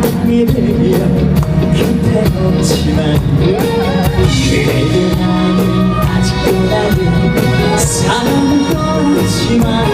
밤이 되면 곁에 없지만 그래도 나는 아직도 나는 사랑 떨지만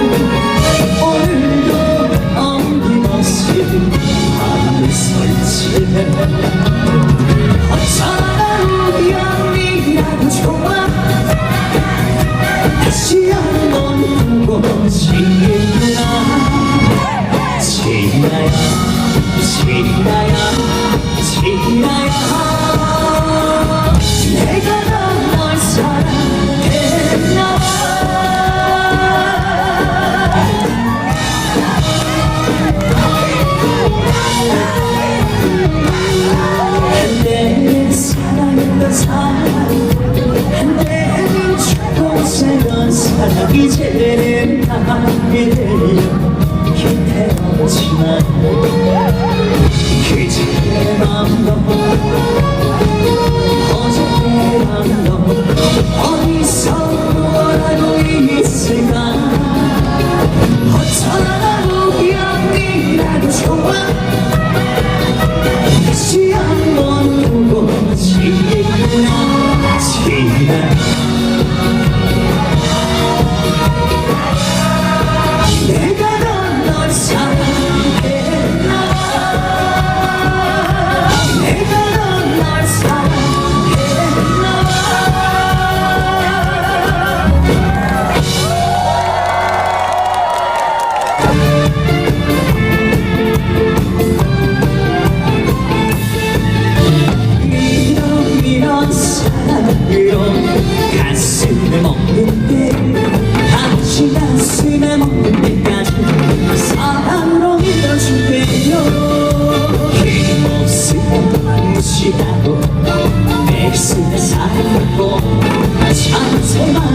Say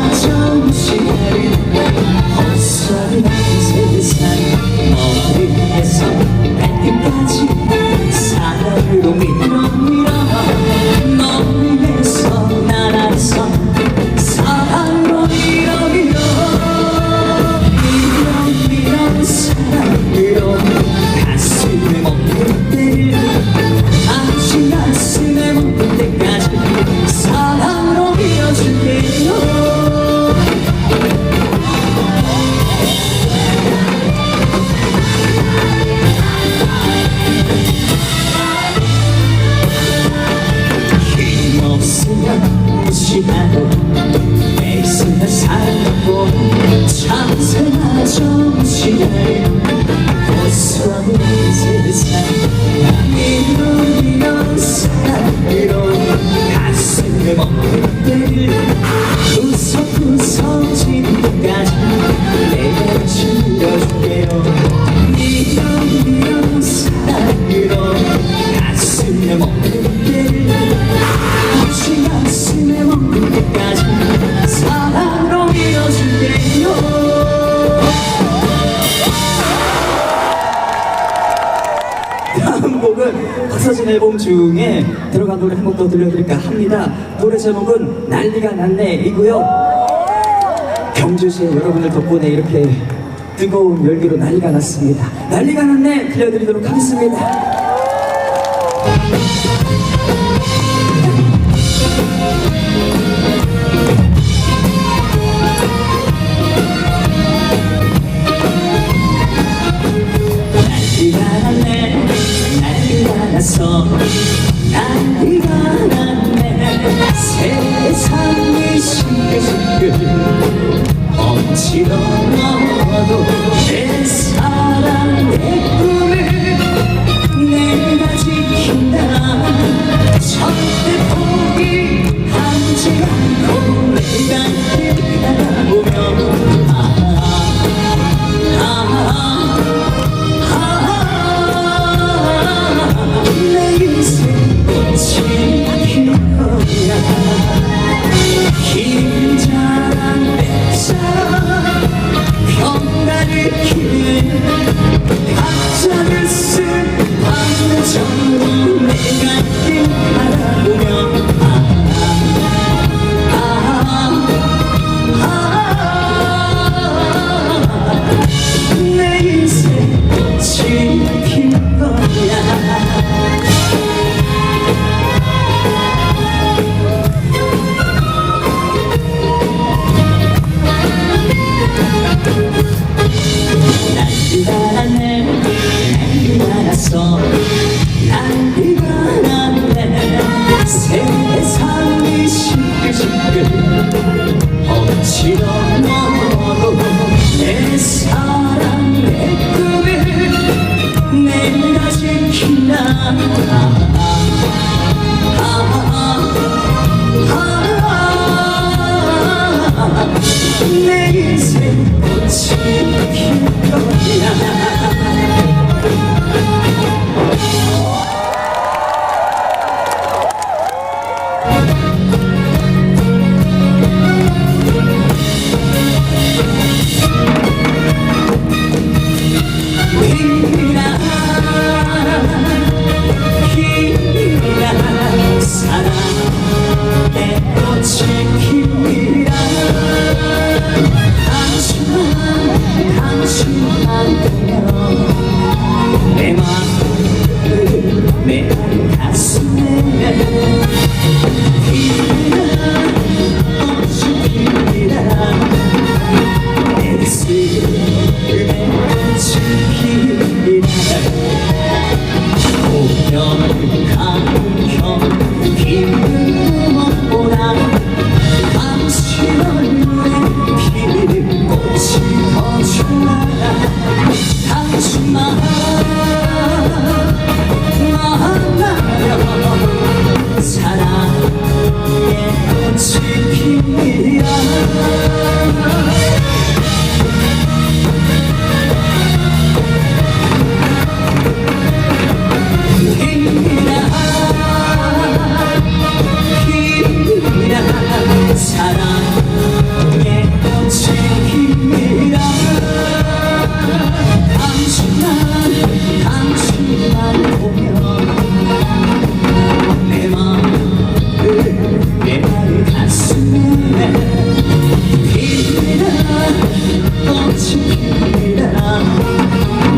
is now. 곡은 커서진 앨범 중에 들어간 노래 한 곡 더 들려드릴까 합니다. 노래 제목은 난리가 났네이고요. 경주시 여러분들 덕분에 이렇게 뜨거운 열기로 난리가 났습니다. 난리가 났네 들려드리도록 하겠습니다. 나서 나비가 났네. 세상이 싱글싱글 엉치러 넘어도 I'm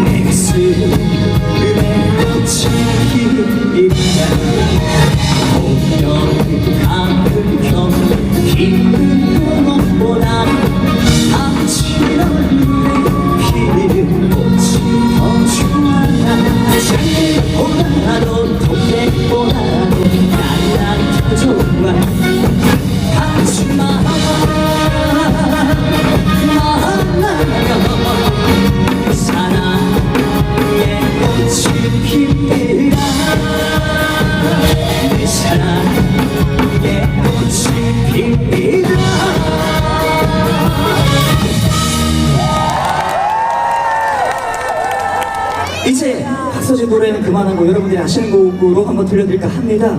Neyse 그만하고 여러분들이 아시는 곡으로 한번 들려드릴까 합니다.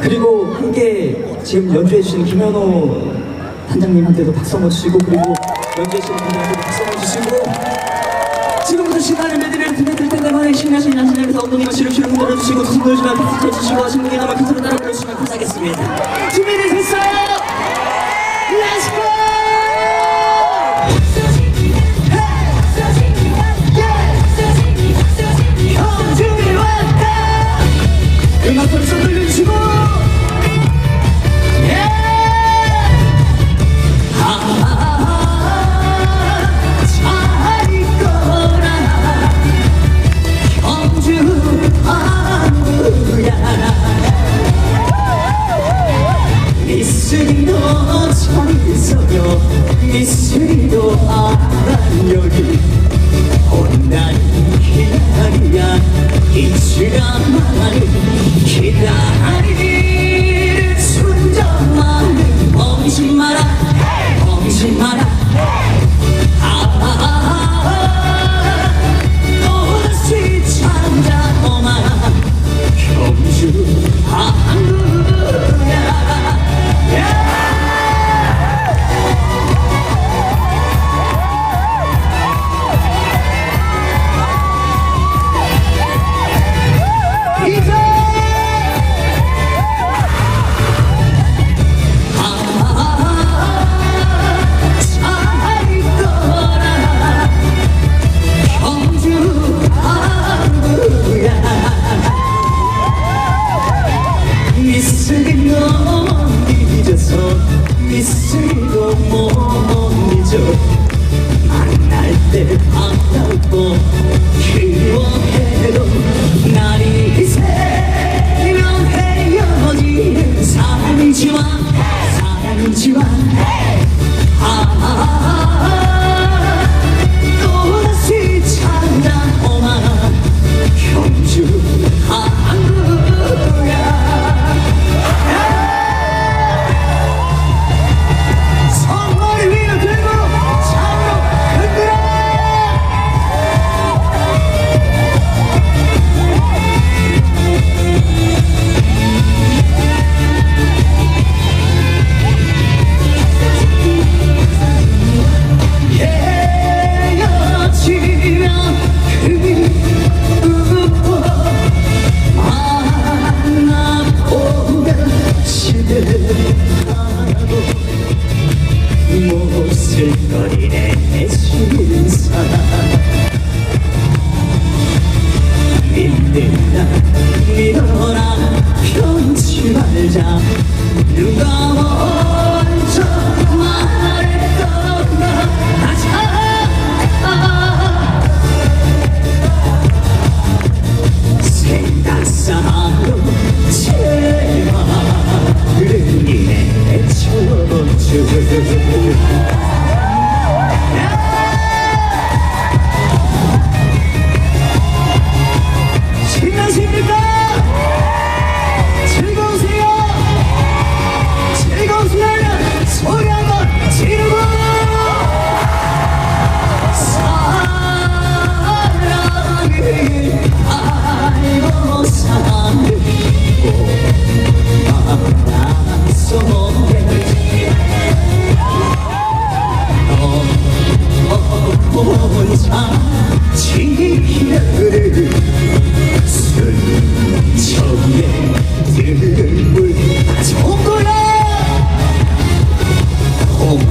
그리고 함께 지금 연주해 주신 김현호 단장님한테도 박수 한번 주시고 그리고 연주해 주신 분들한테도 박수 한번 주시고 지금부터 신나는 메들리를 들려드릴 텐데 만약에 신나신 양신에서 엉덩이만 시름시름 흔들어 주시고 두손 들지만 박수 쳐주시고 하신 분이 나면 그 소리 따라 불러주시면 감사하겠습니다. 준비되셨어요?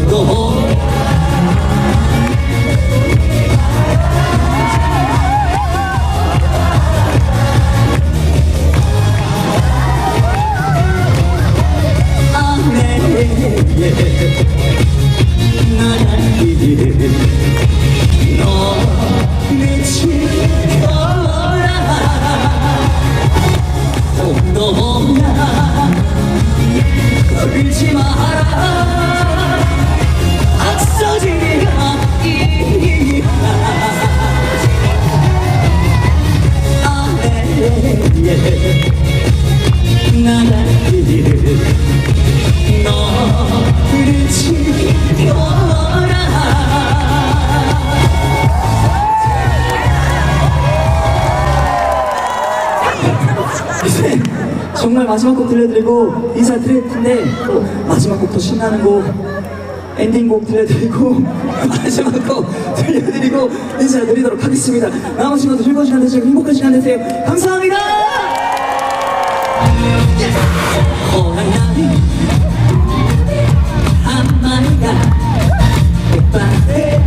того. 마지막 곡 들려드리고 인사 드릴 텐데 또 마지막 곡더 신나는 곡 엔딩곡 들려드리고 마지막 곡 들려드리고 인사드리도록 하겠습니다 남으신 것도 즐거운 시간 되시고 행복한 시간 되세요 감사합니다 호랑나비 한 마리가 백반에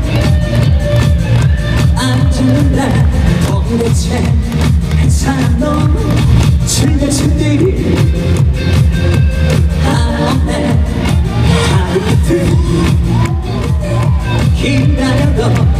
앉은 날 도대체 사람 너 기다려도